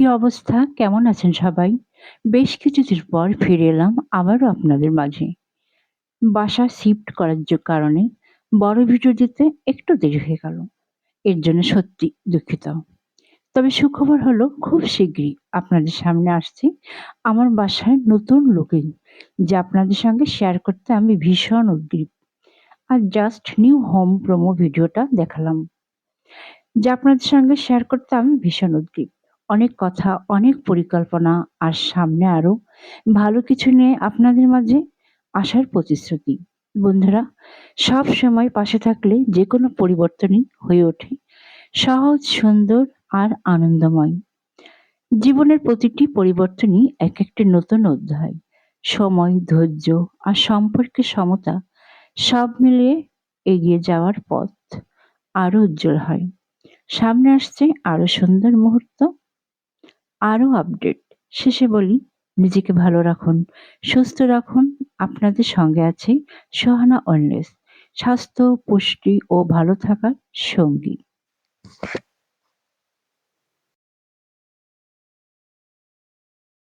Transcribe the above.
কি অবস্থা? কেমন আছেন সবাই? বেশ কিছুদিন পর ফিরে এলাম আবারও আপনাদের মাঝে। বাসা শিফট করার কারণে বড় ভিডিও দিতে একটু দেরি হয়ে গেল। এর জন্য সত্যি দুঃখিত। তবে সুখবর হলো, খুব শিগগিরই আপনাদের সামনে আসছি আমার বাসায় নতুন লুকিং যা আপনাদের সঙ্গে শেয়ার করতে আমি ভীষণ উদ্গ্রীব। আর জাস্ট নিউ হোম প্রোমো ভিডিওটা দেখালাম। যা আপনাদের সঙ্গে শেয়ার করতে আমি ভীষণ উদ্গ্রীব। অনেক কথা, অনেক পরিকল্পনা আর সামনে আরও ভালো কিছু নিয়ে আপনাদের মাঝে আসার প্রতিশ্রুতি। বন্ধুরা, সব সময় পাশে থাকলে যে কোনো পরিবর্তনই হয়ে ওঠে সহজ, সুন্দর আর আনন্দময়। জীবনের প্রতিটি পরিবর্তনই এক একটি নতুন অধ্যায়। সময়, ধৈর্য আর সম্পর্কের সমতা সব মিলিয়ে এগিয়ে যাওয়ার পথ আরও উজ্জ্বল হয়। সামনে আসছে আরও সুন্দর মুহূর্ত আরও আপডেট শেষে বলি, নিজেকে ভালো রাখুন, সুস্থ রাখুন, আপনাদের সঙ্গে আছে সোহানা ওয়েলনেস স্বাস্থ্য, পুষ্টি ও ভালো থাকার সঙ্গী।